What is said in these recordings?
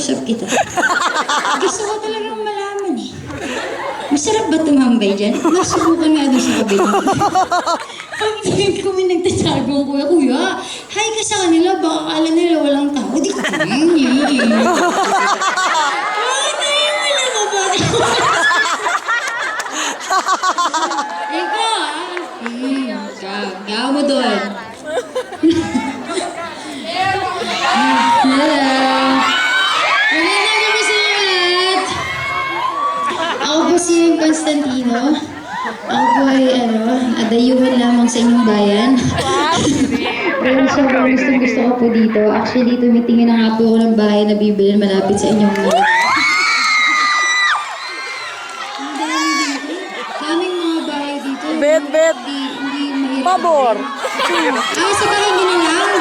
makausap kita. Gusto ko talagang malaman eh. Masarap ba tumambay dyan? Masubukan nga doon sa kabila. Pag tingin ko may nagtatago ang kuya, kuya, hi ka sa kanila, baka akala nila si Constantino. Ako po ay ano, adayuhan lamang sa inyong bayan. Pero sobrang gusto gusto ko po dito. Actually, tumitingin na nga po ako ng bahay na bibili malapit sa inyong dito. Daming mga bahay dito. Bet, bet. Hindi, hindi mahirap. Pabor. Ah, sa bahay nyo na lang?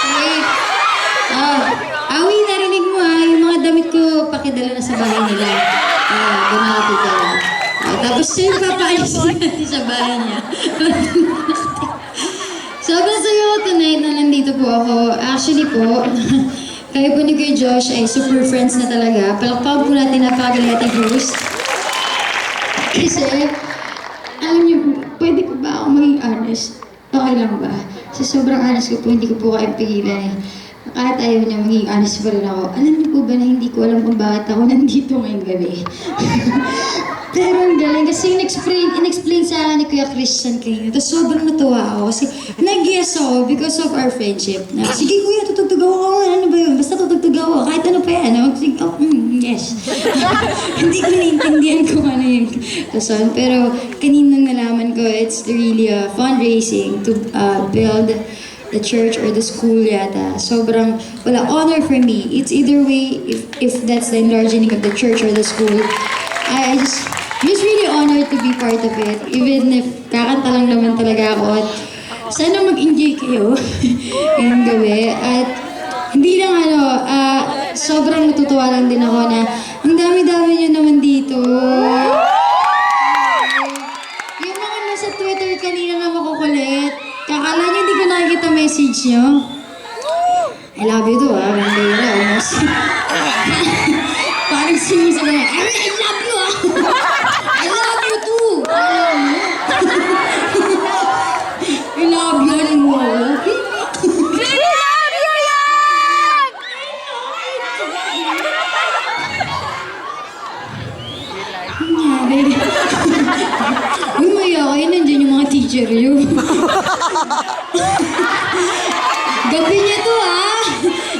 Sige. Ah, awi, narinig mo ah, yung mga damit ko pakidala na sa bahay nila. Tapos siya yung papaalis natin sa bahay niya. Sobrang saya ko tonight na nandito po ako. Actually po, kayo po ni Kuya Josh ay super friends na talaga. Palakpakan po natin na Pagalati Bruce. Kasi, alam niyo, pwede ko ba ako maging honest? Okay lang ba? Sa sobrang honest ko po, hindi ko po kayo pigilan eh. Kahit ayaw niya maging honest pa rin ako. Alam niyo po ba na hindi ko alam kung bakit ako nandito ngayong gabi? Pero ang galing kasi in-explain, in-explain sa akin ni Kuya Christian kanina. Tapos sobrang natuwa ako kasi nag-yes ako because of our friendship. Na, sige kuya, tutugtog ako. Ano ba yun? Basta tutugtog ako. Kahit ano pa yan. Sige, oh, mm, yes. Hindi ko naiintindihan kung ano yung rason. Pero kanina nalaman ko, it's really a fundraising to uh, build the church or the school yata. Sobrang, wala, honor for me. It's either way, if, if that's the enlarging of the church or the school. I, I just, just really honored to be part of it. Even if kakanta lang naman talaga ako. At sana mag-enjoy kayo ngayong gabi. At hindi lang ano, ah, sobrang natutuwa lang din ako na ang dami-dami nyo naman dito. Yung mga nasa Twitter kanina na makukulit, kakala nyo hindi ko nakikita message nyo. I love you too, ah. Bandera, almost. Parang sinisa na, I, I love you, ah. I love you too. Alam mo? I love you, alam mo. Nangyari. Uy, maya kayo, nandiyan yung mga teacher yun. Gabi niya to, ha?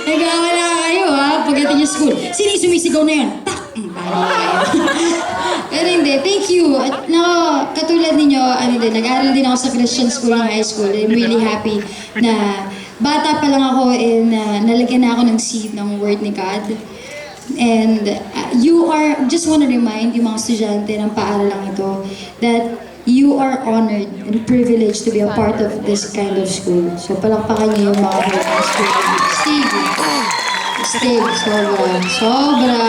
Nagkawala kayo, ha? Pagdating niya school. Sino yung sumisigaw na yun? Pero hindi, thank you. At nako, katulad ninyo, ano din, nag-aaral din ako sa Christian school ng high school. I'm really happy na bata pa lang ako and uh, nalagyan na ako ng seed ng word ni God. And uh, you are, just want to remind yung mga estudyante ng paaralang ito that you are honored and privileged to be a part of this kind of school. So palakpakan niyo yung mga ng school. Steve. Steve, sobra. Sobra.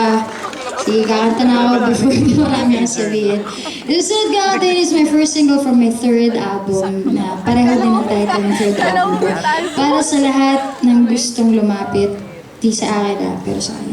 Sige, kakanta na ako before di marami ang sabihin. This is Galatin is my first single from my third album na pareho din ang title ng third album ko. Para sa lahat ng gustong lumapit, di sa akin ah, pero sa kanya.